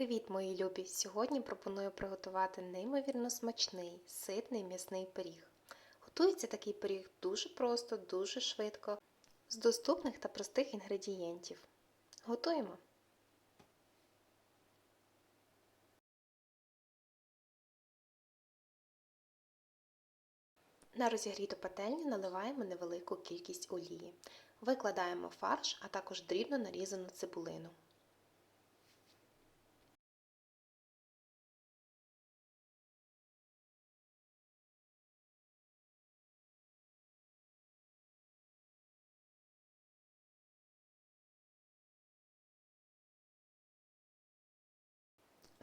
Привіт, мої любі! Сьогодні пропоную приготувати неймовірно смачний, ситний м'ясний пиріг. Готується такий пиріг дуже просто, дуже швидко, з доступних та простих інгредієнтів. Готуємо! На розігріту пательню наливаємо невелику кількість олії. Викладаємо фарш, а також дрібно нарізану цибулину.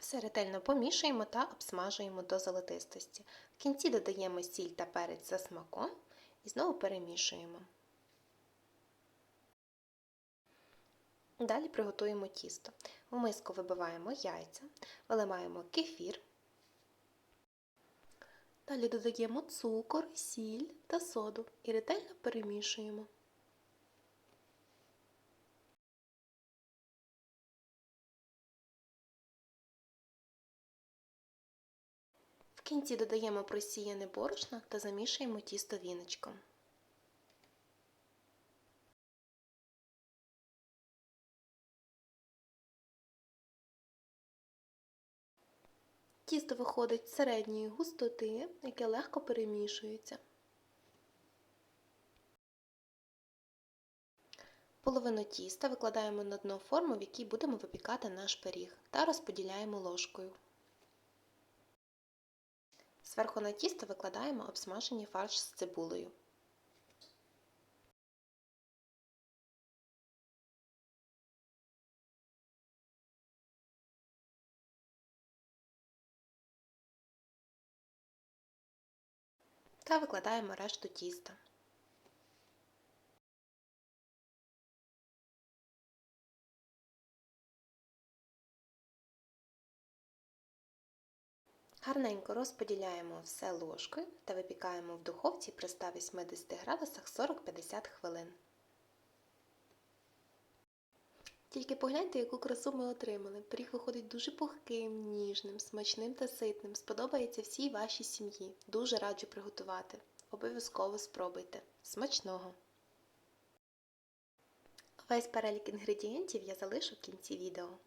Все ретельно помішуємо та обсмажуємо до золотистості. В кінці додаємо сіль та перець за смаком і знову перемішуємо. Далі приготуємо тісто. У миску вибиваємо яйця, виливаємо кефір. Далі додаємо цукор, сіль та соду і ретельно перемішуємо. В кінці додаємо просіяне борошно та замішуємо тісто віночком. Тісто виходить середньої густоти, яке легко перемішується. Половину тіста викладаємо на дно форму, в якій будемо випікати наш пиріг, та розподіляємо ложкою. Зверху на тісто викладаємо обсмажені фарш з цибулею. Та викладаємо решту тіста. Гарненько розподіляємо все ложкою та випікаємо в духовці при 180 градусах 40-50 хвилин. Тільки погляньте, яку красу ми отримали. Пиріг виходить дуже пухким, ніжним, смачним та ситним. Сподобається всій вашій сім'ї. Дуже раджу приготувати. Обов'язково спробуйте. Смачного! Весь перелік інгредієнтів я залишу в кінці відео.